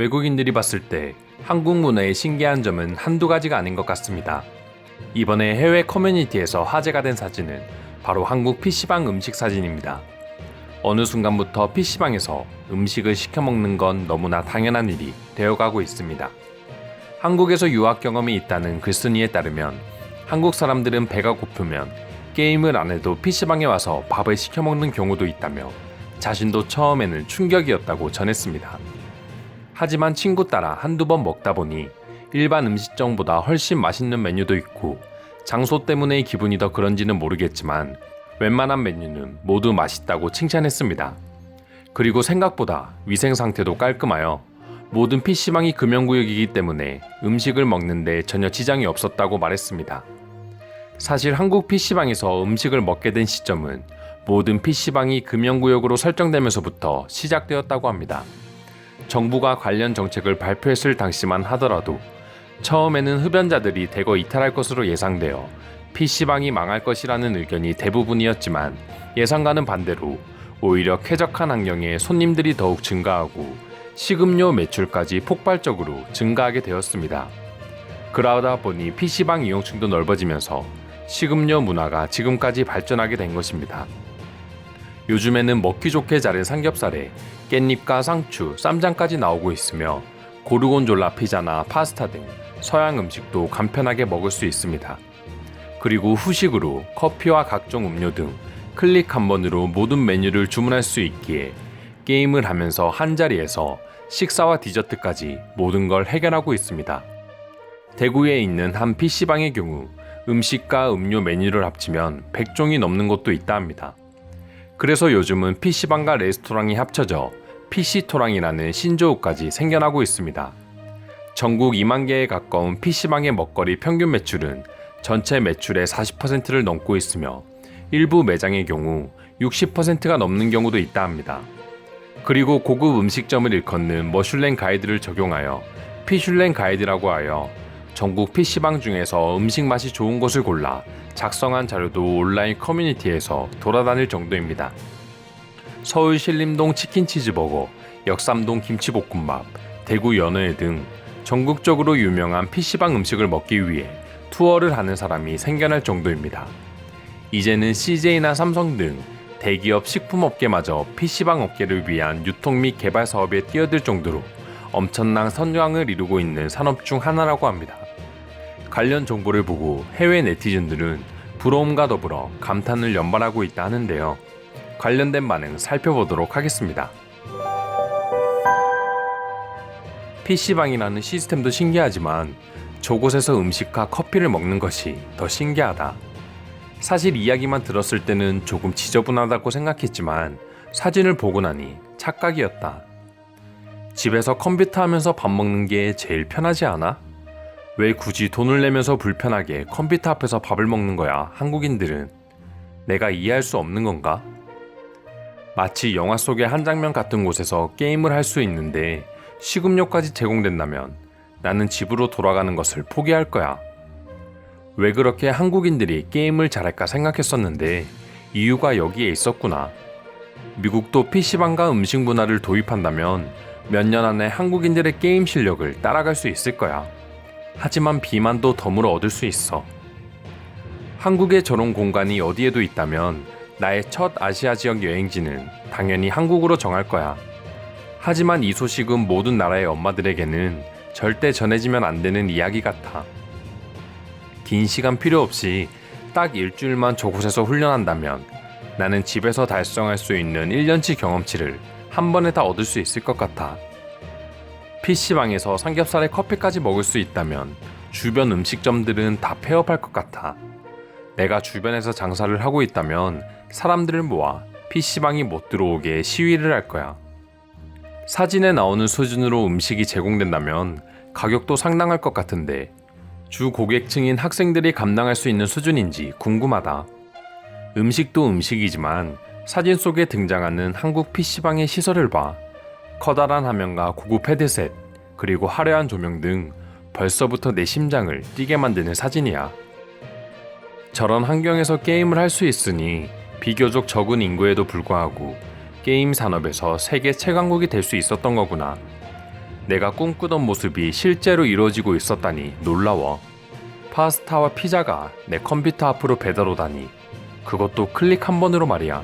외국인들이 봤을 때 한국 문화의 신기한 점은 한두 가지가 아닌 것 같습니다. 이번에 해외 커뮤니티에서 화제가 된 사진은 바로 한국 PC방 음식 사진입니다. 어느 순간부터 PC방에서 음식을 시켜 먹는 건 너무나 당연한 일이 되어가고 있습니다. 한국에서 유학 경험이 있다는 글쓴이에 따르면 한국 사람들은 배가 고프면 게임을 안 해도 PC방에 와서 밥을 시켜 먹는 경우도 있다며 자신도 처음에는 충격이었다고 전했습니다. 하지만 친구 따라 한두 번 먹다 보니 일반 음식점보다 훨씬 맛있는 메뉴도 있고 장소 때문에 기분이 더 그런지는 모르겠지만 웬만한 메뉴는 모두 맛있다고 칭찬했습니다. 그리고 생각보다 위생 상태도 깔끔하여 모든 PC방이 금연구역이기 때문에 음식을 먹는데 전혀 지장이 없었다고 말했습니다. 사실 한국 PC방에서 음식을 먹게 된 시점은 모든 PC방이 금연구역으로 설정되면서부터 시작되었다고 합니다. 정부가 관련 정책을 발표했을 당시만 하더라도 처음에는 흡연자들이 대거 이탈할 것으로 예상되어 PC방이 망할 것이라는 의견이 대부분이었지만 예상과는 반대로 오히려 쾌적한 환경에 손님들이 더욱 증가하고 식음료 매출까지 폭발적으로 증가하게 되었습니다. 그러다 보니 PC방 이용층도 넓어지면서 식음료 문화가 지금까지 발전하게 된 것입니다. 요즘에는 먹기 좋게 자른 삼겹살에 깻잎과 상추, 쌈장까지 나오고 있으며 고르곤졸라 피자나 파스타 등 서양 음식도 간편하게 먹을 수 있습니다. 그리고 후식으로 커피와 각종 음료 등 클릭 한 번으로 모든 메뉴를 주문할 수 있기에 게임을 하면서 한 자리에서 식사와 디저트까지 모든 걸 해결하고 있습니다. 대구에 있는 한 PC방의 경우 음식과 음료 메뉴를 합치면 100종이 넘는 곳도 있다 합니다. 그래서 요즘은 PC방과 레스토랑이 합쳐져 PC토랑이라는 신조어까지 생겨나고 있습니다. 전국 2만 개에 가까운 PC방의 먹거리 평균 매출은 전체 매출의 40%를 넘고 있으며 일부 매장의 경우 60%가 넘는 경우도 있다 합니다. 그리고 고급 음식점을 일컫는 머슐랭 가이드를 적용하여 피슐랭 가이드라고 하여 전국 PC방 중에서 음식 맛이 좋은 곳을 골라 작성한 자료도 온라인 커뮤니티에서 돌아다닐 정도입니다. 서울 신림동 치킨 치즈버거, 역삼동 김치볶음밥, 대구 연어회 등 전국적으로 유명한 PC방 음식을 먹기 위해 투어를 하는 사람이 생겨날 정도입니다. 이제는 CJ나 삼성 등 대기업 식품업계마저 PC방 업계를 위한 유통 및 개발 사업에 뛰어들 정도로 엄청난 선광을 이루고 있는 산업 중 하나라고 합니다. 관련 정보를 보고 해외 네티즌들은 부러움과 더불어 감탄을 연발하고 있다 하는데요. 관련된 반응 살펴보도록 하겠습니다. PC방이라는 시스템도 신기하지만 저곳에서 음식과 커피를 먹는 것이 더 신기하다. 사실 이야기만 들었을 때는 조금 지저분하다고 생각했지만 사진을 보고 나니 착각이었다. 집에서 컴퓨터 하면서 밥 먹는 게 제일 편하지 않아? 왜 굳이 돈을 내면서 불편하게 컴퓨터 앞에서 밥을 먹는 거야, 한국인들은? 내가 이해할 수 없는 건가? 마치 영화 속의 한 장면 같은 곳에서 게임을 할 수 있는데 식음료까지 제공된다면 나는 집으로 돌아가는 것을 포기할 거야. 왜 그렇게 한국인들이 게임을 잘할까 생각했었는데 이유가 여기에 있었구나. 미국도 PC방과 음식 문화를 도입한다면 몇 년 안에 한국인들의 게임 실력을 따라갈 수 있을 거야. 하지만 비만도 덤으로 얻을 수 있어. 한국에 저런 공간이 어디에도 있다면 나의 첫 아시아 지역 여행지는 당연히 한국으로 정할 거야. 하지만 이 소식은 모든 나라의 엄마들에게는 절대 전해지면 안 되는 이야기 같아. 긴 시간 필요 없이 딱 일주일만 저곳에서 훈련한다면 나는 집에서 달성할 수 있는 1년치 경험치를 한 번에 다 얻을 수 있을 것 같아. PC방에서 삼겹살에 커피까지 먹을 수 있다면 주변 음식점들은 다 폐업할 것 같아. 내가 주변에서 장사를 하고 있다면 사람들을 모아 PC방이 못 들어오게 시위를 할 거야. 사진에 나오는 수준으로 음식이 제공된다면 가격도 상당할 것 같은데 주 고객층인 학생들이 감당할 수 있는 수준인지 궁금하다. 음식도 음식이지만 사진 속에 등장하는 한국 PC방의 시설을 봐. 커다란 화면과 고급 헤드셋, 그리고 화려한 조명 등 벌써부터 내 심장을 뛰게 만드는 사진이야. 저런 환경에서 게임을 할 수 있으니 비교적 적은 인구에도 불구하고 게임 산업에서 세계 최강국이 될 수 있었던 거구나. 내가 꿈꾸던 모습이 실제로 이루어지고 있었다니 놀라워. 파스타와 피자가 내 컴퓨터 앞으로 배달 오다니. 그것도 클릭 한 번으로 말이야.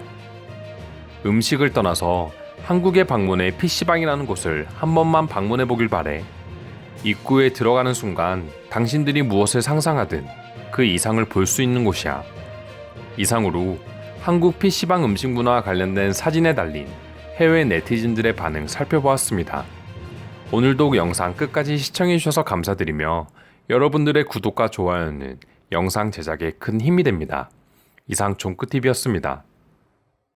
음식을 떠나서 한국에 방문해 PC방이라는 곳을 한 번만 방문해 보길 바래. 입구에 들어가는 순간 당신들이 무엇을 상상하든 그 이상을 볼 수 있는 곳이야. 이상으로 한국 PC방 음식 문화와 관련된 사진에 달린 해외 네티즌들의 반응 살펴보았습니다. 오늘도 영상 끝까지 시청해주셔서 감사드리며 여러분들의 구독과 좋아요는 영상 제작에 큰 힘이 됩니다. 이상 종끝TV였습니다.